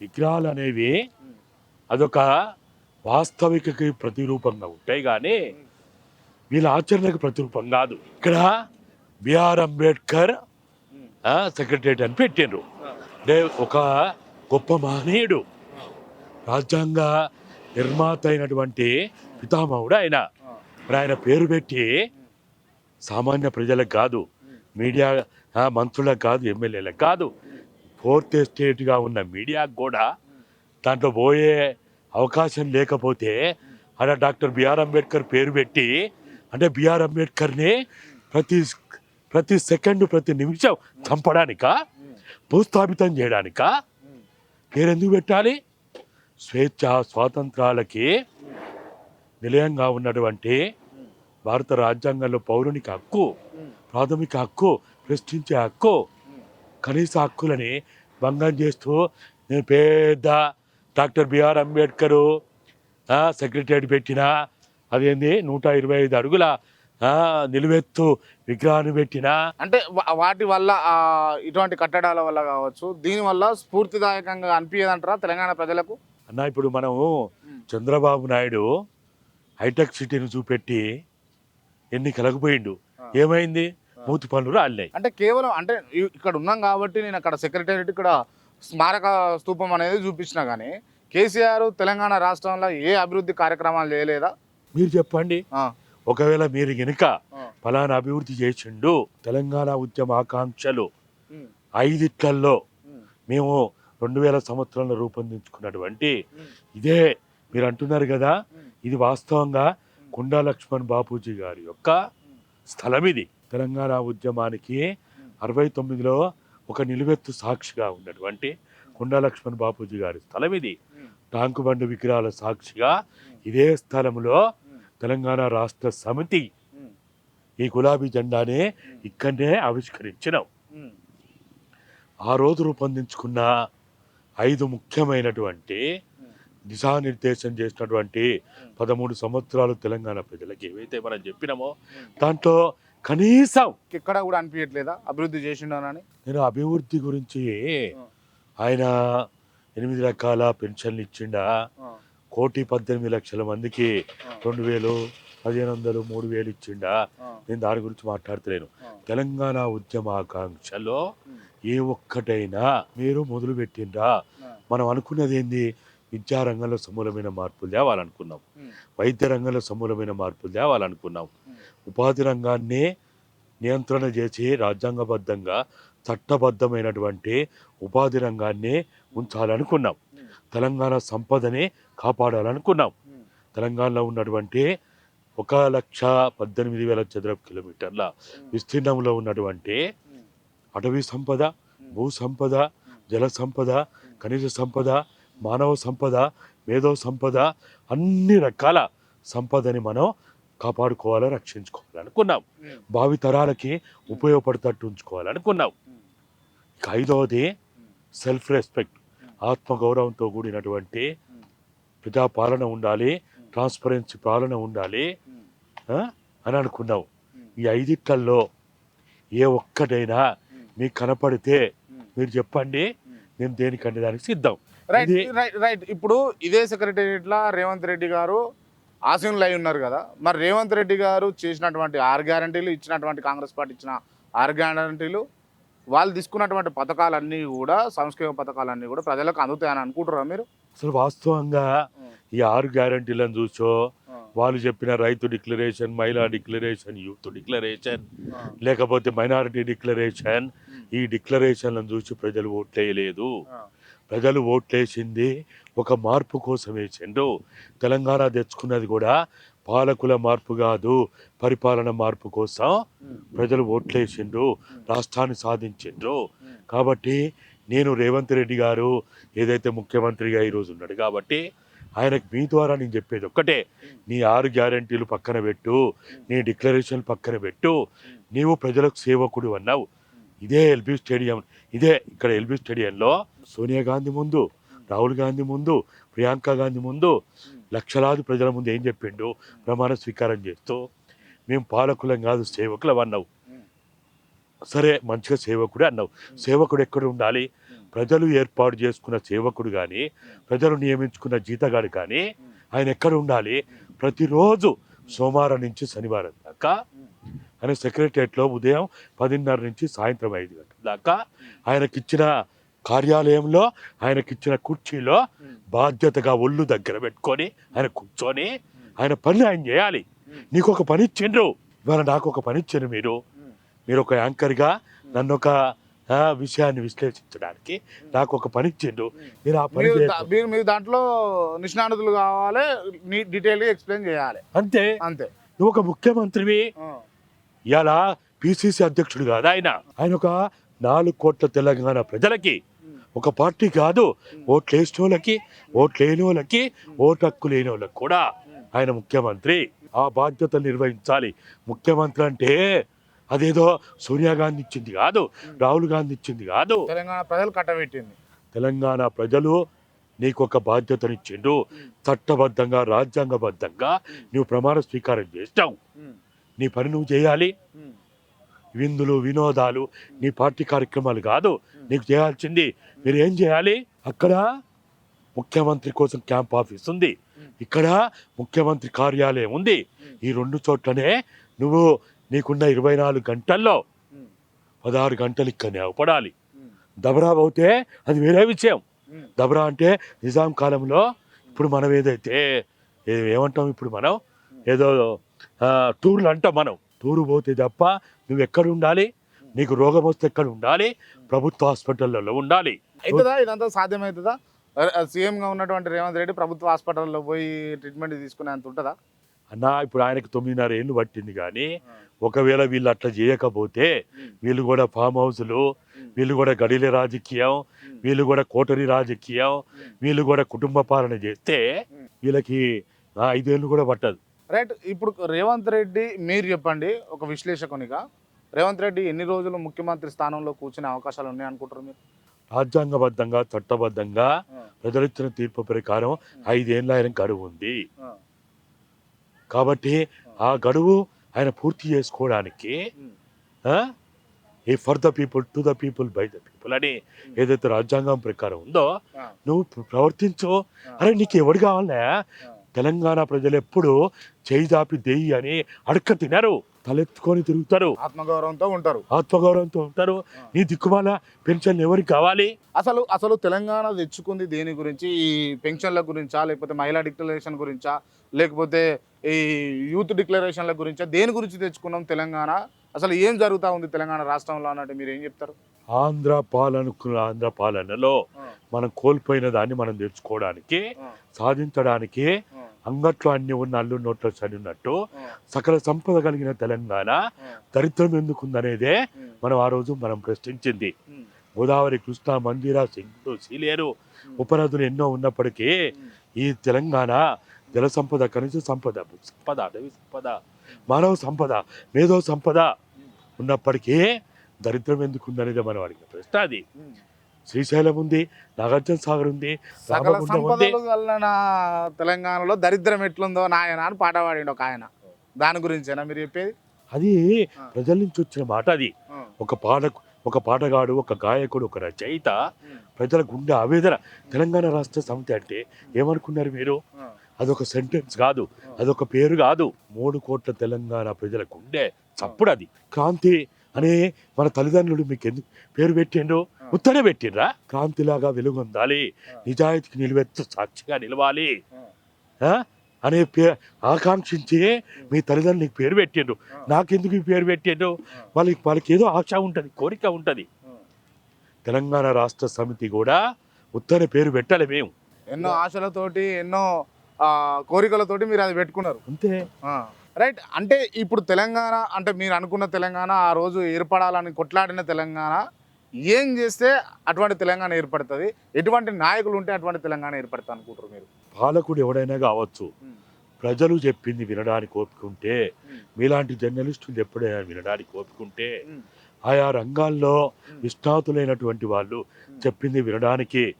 విగ్రహాలు అనేవి అదొక వాస్తవికకి ప్రతిరూపంగా ఉంటాయి కానీ వీళ్ళ ఆచరణకు ప్రతిరూపం కాదు. ఇక్కడ బిఆర్ అంబేద్కర్ సెక్రటరేట్ అని పెట్టిండ్రు. అంటే ఒక గొప్ప మహనీయుడు రాజ్యాంగ నిర్మాత అయినటువంటి పితామహుడు ఆయన. మరి ఆయన పేరు పెట్టి సామాన్య ప్రజలకు కాదు మీడియా ఆ, మంత్రులకు కాదు ఎమ్మెల్యేలకు కాదు ఫోర్త్ ఎస్టేట్గా ఉన్న మీడియాకు కూడా దాంట్లో పోయే అవకాశం లేకపోతే అక్కడ డాక్టర్ బిఆర్ అంబేద్కర్ పేరు పెట్టి అంటే బిఆర్ అంబేద్కర్ని ప్రతి ప్రతి సెకండ్ ప్రతి నిమిషం చంపడానికా భూస్థాపితం చేయడానికా పేరెందుకు పెట్టాలి? స్వేచ్ఛ స్వాతంత్రాలకి నిలయంగా ఉన్నటువంటి భారత రాజ్యాంగంలో పౌరునికి హక్కు ప్రాథమిక హక్కు ప్రశ్నించే హక్కు కనీస హక్కులని భంగం చేస్తూ నేను పెద్ద డాక్టర్ బిఆర్ అంబేద్కర్ సెక్రటరీ పెట్టిన అదేంది నూట ఇరవై ఐదు అడుగుల నిలువెత్తు విగ్రహాన్ని పెట్టిన. అంటే వాటి వల్ల ఇటువంటి కట్టడాల వల్ల కావచ్చు దీని వల్ల స్ఫూర్తిదాయకంగా అనిపించదంటారా తెలంగాణ ప్రజలకు? అన్న ఇప్పుడు మనము చంద్రబాబు నాయుడు హైటెక్ సిటీని చూపెట్టి ఎన్నికలకు పోయిండు. ఏమైంది? మూతి పనులు రాలినాయి అంటే కేవలం అంటే ఇక్కడ ఉన్నాం కాబట్టి నేను అక్కడ సెక్రటేరియట్ ఇక్కడ స్మారక స్తూపం అనేది చూపించిన కానీ కేసీఆర్ తెలంగాణ రాష్ట్రంలో ఏ అభివృద్ధి కార్యక్రమాలు చేయలేదా? మీరు చెప్పండి. ఒకవేళ మీరు గనుక ఫలానా అభివృద్ధి చేసిండు తెలంగాణ ఉద్యమ ఆకాంక్షలు ఉమ్, మేము రెండు వేల సంవత్సరంలో రూపొందించుకున్నటువంటి ఇదే మీరు అంటున్నారు కదా ఇది వాస్తవంగా కొండా లక్ష్మణ్ బాపూజీ గారి యొక్క స్థలం ఇది. తెలంగాణ ఉద్యమానికి అరవై తొమ్మిదిలో ఒక నిలువెత్తు సాక్షిగా ఉన్నటువంటి కొండా లక్ష్మణ్ బాపూజీ గారి స్థలం ఇది. టాంకు బండు విగ్రహాల సాక్షిగా ఇదే స్థలంలో తెలంగాణ రాష్ట్ర సమితి ఈ గులాబీ జెండానే ఇక్కడనే ఆవిష్కరించినాం. ఆ రోజు రూపొందించుకున్న ఐదు ముఖ్యమైనటువంటి దిశానిర్దేశం చేసినటువంటి పదమూడు సంవత్సరాలు తెలంగాణ ప్రజలకు ఏవైతే మనం చెప్పినామో దాంట్లో కనీసం ఇక్కడ కూడా అనిపించట్లేదా అభివృద్ధి చేసిండోనని? నేను అభివృద్ధి గురించి ఆయన ఎనిమిది రకాల పెన్షన్లు ఇచ్చిండా? కోటి పద్దెనిమిది లక్షల మందికి రెండు వేలు పదిహేను వందలు మూడు వేలు ఇచ్చిండా? నేను దాని గురించి మాట్లాడతలేను. తెలంగాణ ఉద్యమాకాంక్షలో ఏ ఒక్కటైనా మీరు మొదలు పెట్టిండ్రా మనం అనుకున్నది ఏంది విద్యారంగంలో సమూలమైన మార్పులు తేవాలనుకున్నాం. వైద్య రంగంలో సమూలమైన మార్పులు తేవాలనుకున్నాం. ఉపాధి రంగాన్ని నియంత్రణ చేసి రాజ్యాంగబద్ధంగా చట్టబద్ధమైనటువంటి ఉపాధి రంగాన్ని ఉంచాలనుకున్నాం. తెలంగాణ సంపదని కాపాడాలనుకున్నాం. తెలంగాణలో ఉన్నటువంటి ఒక లక్ష పద్దెనిమిది వేల చదరపు కిలోమీటర్ల విస్తీర్ణంలో ఉన్నటువంటి అటవీ సంపద భూ సంపద జల సంపద ఖనిజ సంపద మానవ సంపద మేధో సంపద అన్ని రకాల సంపదని మనం కాపాడుకోవాలి రక్షించుకోవాలనుకున్నాం ఉమ్, భావి తరాలకి ఉపయోగపడేటట్టు ఉంచుకోవాలనుకున్నాం ఉమ్, ఇక ఐదవది సెల్ఫ్ రెస్పెక్ట్ ఆత్మగౌరవంతో కూడినటువంటి ఉమ్, ప్రజాపాలన ఉండాలి ట్రాన్స్పరెన్సీ పాలన ఉండాలి? అని అనుకున్నాం ఉమ్, ఈ ఐదిట్లల్లో ఏ ఒక్కటైనా మీకు కనపడితే. మీరు చెప్పండి. నేను దేనికంటే దానికి సిద్ధం. రైట్ రైట్ ఇప్పుడు ఇదే సెక్రటేరియట్ లా రేవంత్ రెడ్డి గారు ఆశీనులు అయి ఉన్నారు కదా. మరి రేవంత్ రెడ్డి గారు చేసినటువంటి ఆరు గ్యారంటీలు ఇచ్చినటువంటి కాంగ్రెస్ పార్టీ ఇచ్చిన ఆరు గ్యారంటీలు వాళ్ళు తీసుకున్నటువంటి పథకాలన్నీ కూడా సంక్షేమ పథకాలన్నీ కూడా ప్రజలకు అందుతాయని అనుకుంటారా మీరు? అసలు వాస్తవంగా ఈ ఆరు గ్యారంటీలను చూసో వాళ్ళు చెప్పిన రైతు డిక్లరేషన్ మహిళా డిక్లరేషన్ యూత్ డిక్లరేషన్ లేకపోతే మైనారిటీ డిక్లరేషన్ ఈ డిక్లరేషన్లను చూసి ప్రజలు ఓట్లేయలేదు. ప్రజలు ఓట్లేసింది ఒక మార్పు కోసం వేసిండు తెలంగాణ తెచ్చుకున్నది కూడా పాలకుల మార్పు కాదు పరిపాలన మార్పు కోసం ప్రజలు ఓట్లేసిండ్రు రాష్ట్రాన్ని సాధించిండ్రు. కాబట్టి నేను రేవంత్ రెడ్డి గారు ఏదైతే ముఖ్యమంత్రిగా ఈరోజు ఉన్నాడు కాబట్టి ఆయనకు మీ ద్వారా నేను చెప్పేది ఒక్కటే. నీ ఆరు గ్యారంటీలు పక్కన పెట్టు నీ డిక్లరేషన్ పక్కన పెట్టు నీవు ప్రజలకు సేవకుడు అన్నావు. ఇదే ఎల్బీ స్టేడియం. ఇదే ఇక్కడ ఎల్బీ స్టేడియంలో సోనియా గాంధీ ముందు రాహుల్ గాంధీ ముందు ప్రియాంక గాంధీ ముందు లక్షలాది ప్రజల ముందు ఏం చెప్పిండు? ప్రమాణ స్వీకారం చేస్తూ మేము పాలకులం కాదు సేవకులం అన్నావు. సరే మంచిగా సేవకుడే అన్నావు. సేవకుడు ఎక్కడ ఉండాలి? ప్రజలు ఏర్పాటు చేసుకున్న సేవకుడు కానీ ప్రజలు నియమించుకున్న జీతగాడు కానీ ఆయన ఎక్కడ ఉండాలి? ప్రతిరోజు సోమవారం నుంచి శనివారం దాకా ఆయన సెక్రటరియట్లో ఉదయం పదిన్నర నుంచి సాయంత్రం ఐదు గంటల దాకా ఆయనకిచ్చిన కార్యాలయంలో ఆయనకిచ్చిన కుర్చీలో బాధ్యతగా ఒళ్ళు దగ్గర పెట్టుకొని ఆయన కూర్చొని ఆయన పని ఆయన చేయాలి. నీకు ఒక పని ఇచ్చిండ్రు. ఇవాళ నాకు ఒక పని ఇచ్చారు మీరు. మీరు ఒక యాంకర్గా నన్ను ఒక విషయాన్ని విశ్లేషించడానికి నాకు ఒక పని ఇచ్చిండు నేను ఆ పని మీరు మీరు మీరు దాంట్లో నిష్ణాతులు కావాలి డీటెయిల్గా ఎక్స్ప్లెయిన్ చేయాలి. అంతే. అంతే. నువ్వు ఒక ముఖ్యమంత్రివి ఇవాళ పిసిసి అధ్యక్షుడు కాదు ఆయన. ఆయన ఒక నాలుగు కోట్ల తెలంగాణ ప్రజలకి ఒక పార్టీ కాదు ఓట్లు వేసిన వాళ్ళకి ఓట్లు లేని వాళ్ళకి ఓటు హక్కు లేని వాళ్ళకి కూడా ఆయన ముఖ్యమంత్రి. ఆ బాధ్యతలు నిర్వహించాలి. ముఖ్యమంత్రి అంటే అదేదో సోనియా గాంధీ ఇచ్చింది కాదు రాహుల్ గాంధీ ఇచ్చింది కాదు. తెలంగాణ ప్రజలు కట్టబెట్టింది. తెలంగాణ ప్రజలు నీకు ఒక బాధ్యతనిచ్చిండు చట్టబద్ధంగా రాజ్యాంగబద్ధంగా నువ్వు ప్రమాణ స్వీకారం చేస్తావు నీ పని నువ్వు చేయాలి. విందులు వినోదాలు నీ పార్టీ కార్యక్రమాలు కాదు. నీకు చేయాల్సింది మీరు ఏం చేయాలి? అక్కడ ముఖ్యమంత్రి కోసం క్యాంప్ ఆఫీస్ ఉంది. ఇక్కడ ముఖ్యమంత్రి కార్యాలయం ఉంది. ఈ రెండు చోట్లనే నువ్వు నీకున్న ఇరవై నాలుగు గంటల్లో పదహారు గంటలు ఇక్కడనే అవపడాలి. దబరా అవుతే అది వేరే విషయం. దబరా అంటే నిజాం కాలంలో ఇప్పుడు మనం ఏదైతే ఏమంటాం ఇప్పుడు మనం? ఏదో టూర్లు అంటాం మనం. టూరు పోతే తప్ప నువ్వు ఎక్కడ ఉండాలి? నీకు రోగం వస్తే ఎక్కడ ఉండాలి? ప్రభుత్వ హాస్పిటల్లో ఉండాలి. అవుతుందా ఇదంతా సాధ్యమవుతుందా సీఎం గా ఉన్నటువంటి రేవంత్ రెడ్డి ప్రభుత్వ హాస్పిటల్లో పోయి ట్రీట్మెంట్ తీసుకునే అంత ఉంటుందా? అన్న ఇప్పుడు ఆయనకు తొమ్మిదిన్నర ఏళ్ళు పట్టింది కానీ ఒకవేళ వీళ్ళు అట్లా చేయకపోతే వీళ్ళు కూడా ఫామ్ హౌస్లు వీళ్ళు కూడా గడిల రాజకీయం వీళ్ళు కూడా కోటరి రాజకీయం వీళ్ళు కూడా కుటుంబ పాలన చేస్తే వీళ్ళకి ఐదేళ్ళు కూడా పట్టదు. రైట్ ఇప్పుడు రేవంత్ రెడ్డి మీరు చెప్పండి ఒక విశ్లేషకునిగా. రేవంత్ రెడ్డి ఎన్ని రోజులు ముఖ్యమంత్రి స్థానంలో కూర్చునే అవకాశాలు ఉన్నాయి అనుకుంటారు మీరు? రాజ్యాంగబద్ధంగా చట్టబద్ధంగా ప్రజలిచ్చిన తీర్పు ప్రకారం ఐదేళ్ళ ఆయన గడువు ఉంది. కాబట్టి ఆ. గడువు ఆయన పూర్తి చేసుకోవడానికి ఏ for the people to the people by the people అని ఏదైతే రాజ్యాంగం ప్రకారం ఉందో నువ్వు ప్ర- ప్రవర్తించు అరే నీకు ఎవడు కావాలనే? తెలంగాణ ప్రజలు ఎప్పుడు చేయి దాపి దేయి అని అడక్క తినరు తలెత్తుకొని తిరుగుతారు. ఆత్మగౌరవంతో ఉంటారు. ఆత్మగౌరవంతో ఉంటారు. నీ దిక్కుమాల పెన్షన్ ఎవరికి కావాలి? అసలు అసలు తెలంగాణ తెచ్చుకుంది దేని గురించి? ఈ పెన్షన్ల గురించా లేకపోతే మహిళా డిక్లరేషన్ గురించా లేకపోతే ఈ యూత్ డిక్లరేషన్ల గురించా? దేని గురించి తెచ్చుకున్నాం తెలంగాణ? అసలు ఏం జరుగుతూ ఉంది తెలంగాణ రాష్ట్రంలో అన్నట్టు మీరు ఏం చెప్తారు? ఆంధ్ర పాలనకు ఆంధ్ర పాలనలో మనం కోల్పోయిన దాన్ని మనం తెచ్చుకోవడానికి సాధించడానికి అంగట్లో అన్ని ఉన్న అల్లు నోట్లో చదివినట్టు సకల సంపద కలిగిన తెలంగాణ దరిద్రం ఎందుకుందనేదే మనం ఆ రోజు మనం ప్రశ్నించింది. గోదావరి కృష్ణా మందిర సింధు సీలేరు ఉపనదులు ఎన్నో ఉన్నప్పటికీ ఈ తెలంగాణ జల సంపద ఖనిజ సంపద సంపద అటవీ సంపద మానవ సంపద మేధో సంపద ఉన్నప్పటికీ దరిద్రం ఎందుకుందనేది మనం అడిగిన ప్రశ్న అది. శ్రీశైలం ఉంది నాగార్జున సాగర్ ఉంది సకల సంపదలు తెలంగాణలో దరిద్రం ఎట్లుందో నాయన అని పాట పాడిండు ఒక ఆయన. దాని గురించేనా మీరు చెప్పేది? అది ప్రజల నుంచి వచ్చిన మాట అది. ఒక పాట ఒక పాటగాడు ఒక గాయకుడు ఒక రచయిత ప్రజల గుండె ఆవేదన. తెలంగాణ రాష్ట్ర సమితి అంటే ఏమనుకున్నారు మీరు? అదొక సెంటెన్స్ కాదు అదొక పేరు కాదు. మూడు కోట్ల తెలంగాణ ప్రజల గుండె చప్పుడు అది క్రాంతి అనే మన తల్లిదండ్రులు మీకు ఎందుకు పేరు పెట్టిండ్రు? ఉత్తరే పెట్టిండ్రా క్రాంతిలాగా వెలుగొందాలి. నిజాయితీకి నిలువెత్తు సాక్షిగా నిలవాలి? అనే పే ఆకాంక్షించి మీ తల్లిదండ్రులు నీకు పేరు పెట్టిండ్రు నాకెందుకు ఈ పేరు పెట్టిండ్రు వాళ్ళకి వాళ్ళకి ఏదో ఆశ ఉంటుంది కోరిక ఉంటుంది. తెలంగాణ రాష్ట్ర సమితి కూడా ఉత్తర పేరు పెట్టాలి మేము. ఎన్నో ఆశలతోటి ఎన్నో కోరికలతోటి మీరు అది పెట్టుకున్నారు. అంతే. రైట్. అంటే ఇప్పుడు తెలంగాణ అంటే మీరు అనుకున్న తెలంగాణ ఆ రోజు ఏర్పడాలని కొట్లాడిన తెలంగాణ ఏం చేస్తే అటువంటి తెలంగాణ ఏర్పడుతుంది? ఎటువంటి నాయకులు ఉంటే అటువంటి తెలంగాణ ఏర్పడుతుంది అనుకుంటారు మీరు? పాలకుడు ఎవడైనా కావచ్చు. ప్రజలు చెప్పింది వినడానికి ఓపికంటే మీలాంటి జర్నలిస్టులు ఎప్పుడైనా వినడానికి ఓపికంటే ఆయా రంగాల్లో నిష్ణాతులైనటువంటి వాళ్ళు చెప్పింది వినడానికి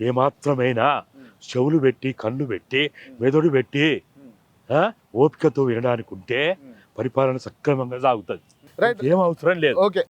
ఏమాత్రమైనా చెవులు పెట్టి కళ్ళు పెట్టి మెదడు పెట్టి ఓపికతో వినడానికి ఉంటే పరిపాలన సక్రమంగా సాగుతుంది. ఏం అవసరం లేదు. ఓకే.